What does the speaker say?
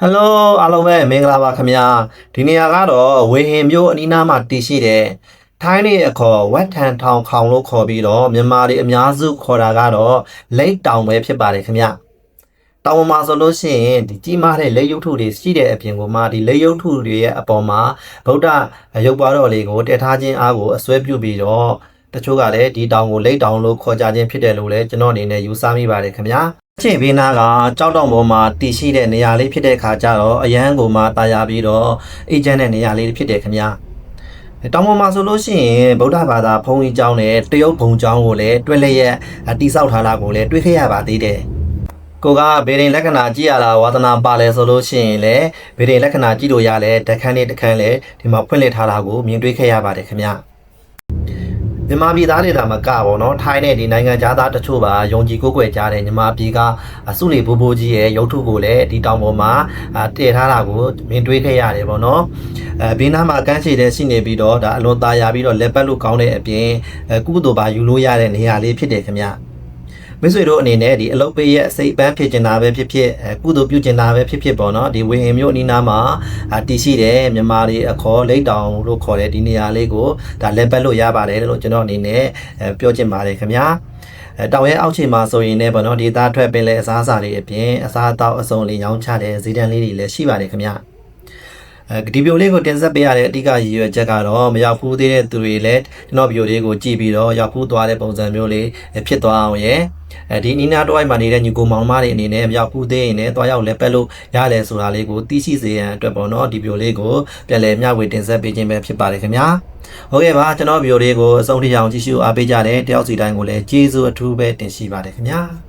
ဟယ်လိုအားလုံးပဲမင်္ဂလာပါခင်ဗျာဒီနေရာကတော့ဝေဟင်မြို့အနီးနားမှာတည်ရှိတဲ့ထိုင်းနေအခေါ်ဝက်ထန်ထောင်ခေါင်လို့ခေါ်ပြီးတော့မြန်မာတွေအများစုခေါ်တာကတော့လိတ်တောင်ပဲဖြစ်ပါတယ်ခင်ဗျာတောင်ပေါ်မှာဆိုလို့ရှိရင်ဒီကြီးမားတဲ့လက်ရုပ်ထုတွေရှိတဲ့အပြင်ကိုမှဒီလက်ရုပ်ထုတွေရဲ့အပေါ်မှာဗုဒ္ဓရုပ်ပွားတော်လေးကိုတည်ထားခြင်းအားကိုအစွဲပြုပြီးတော့တချို့ကလည်းဒီတောင်ကိုလိတ်တောင်လို့ခေါ်ကြခြင်းဖြစ်တယ်လို့လည်းကျွန်တော်အနေနဲ့ယူဆမိပါတယ်ခင်ဗျာအ ချိန်ဘေးနာကကြောက်တောင်ပေါ်မှာတည်ရှိတဲ့နေရာလေးဖြစ်တဲ့ခါကျတော့အရန်ကိုမှတာယာပြီးတော့အေဂျင့်တဲ့နေရာလေးဖြစ်တယ်ခင်ဗျာတောင်ပေါ်မှာဆိုလို့ရှိရင်ဗုဒ္ဓဘာသာဘုန်းကြီးကျောင်းနဲ့တရုတ်ဘုံကျောင်းကိုလည်းတွဲလျက်တိဆောက်ထားတာကိုလည်းတွေ့ခဲ့ရပါသေးတယ်ကိုကဗေဒင်လက္ခဏာကြည့်ရတာဝါသနာပါလဲဆိုလို့ရှိရင်လည်းဗေဒင်လက္ခဏာကြည့်လို့ရလဲတခန်းနဲ့တခန်းလဲဒီမှာဖွင့်လှစ်ထားတာကိုမြင်တွေ့ခဲ့ရပါတယ်ခင်ဗျာ မြန်မာပြည်သားတွေဒါမကပေါ့နော်ထိုင်းတဲ့ဒီနိုင်ငံသားတချို့ပါယုံကြည်ကိုးကွယ်ကြတဲ့မြန်မာပြည်ကအစုလီဘိုးဘိုးကြီးရဲ့ရုပ်ထုကိုလည်းဒီတောင်ပေါ်မှာအာတည်ထားတာကိုမြင်တွေ့ခဲ့ရတယ်ပေါ့နော်အဲဘေးနားမှာကန်းချေတဲ့ရှိနေပြီးတော့ဒါအလွန်သားရပြီးတော့လက်ပတ်လို့ကောင်းတဲ့အပြင်အဲကုသိုလ်ပါယူလို့ရတဲ့နေရာလေးဖြစ်တယ်ခင်ဗျ မိတ်ဆွေတို့အနေနဲ့ဒီအလုတ်ပေးရဲ့အစိတ်အပန်းဖြစ်ကျင်တာပဲဖြစ်ဖြစ်အဲကုသိုလ်ပြုကျင်တာပဲဖြစ်ဖြစ်ပေါ့နော်ဒီဝေဟင်မြို့အနီးနားမှာအာတည်ရှိတယ်မြန်မာတွေအခေါ်လိတ်တောင်လို့ခေါ်တဲ့ဒီနေရာလေးကိုဒါလက်ပတ်လို့ရပါတယ်လို့ကျွန်တော်အနေနဲ့အဲပြောချင်ပါတယ်ခင်ဗျာအဲတောင်ရဲ့အောက်ခြေမှာဆိုရင်လည်းပေါ့နော်ဒေတာထွက်ပင်လဲအစားအစာတွေအပြင်အစားအသောက်အစုံလေးရောင်းချတဲ့ဇီတန်လေးတွေလည်းရှိပါတယ်ခင်ဗျာ အဲဒီဗီဒီယိုလေးကိုတင်ဆက်ပေးရတဲ့အဓိကရည်ရွယ်ချက်ကတော့မရောက်ဘူးသေးတဲ့သူတွေလည်းကျွန်တော်ဗီဒီယိုလေးကိုကြည့်ပြီးတော့ရောက်ဘူးသွားတဲ့ပုံစံမျိုးလေးဖြစ်သွားအောင်ရယ်အဲဒီနီနာတော့အိုက်မှာနေတဲ့ညီကိုမောင်မတွေအနေနဲ့မရောက်ဘူးသေးရင်လည်းသွားရောက်လဲပက်လို့ရတယ်ဆိုတာလေးကိုသိရှိစေရန်အတွက်ပေါ့နော်ဒီဗီဒီယိုလေးကိုပြန်လည်မျှဝေတင်ဆက်ပေးခြင်းပဲဖြစ်ပါတယ်ခင်ဗျာဟုတ်ကဲ့ပါကျွန်တော်ဗီဒီယိုလေးကိုအဆုံးထိအောင်ကြည့်ရှုအားပေးကြတဲ့တယောက်စီတိုင်းကိုလည်းကျေးဇူးအထူးပဲတင်ရှိပါတယ်ခင်ဗျာ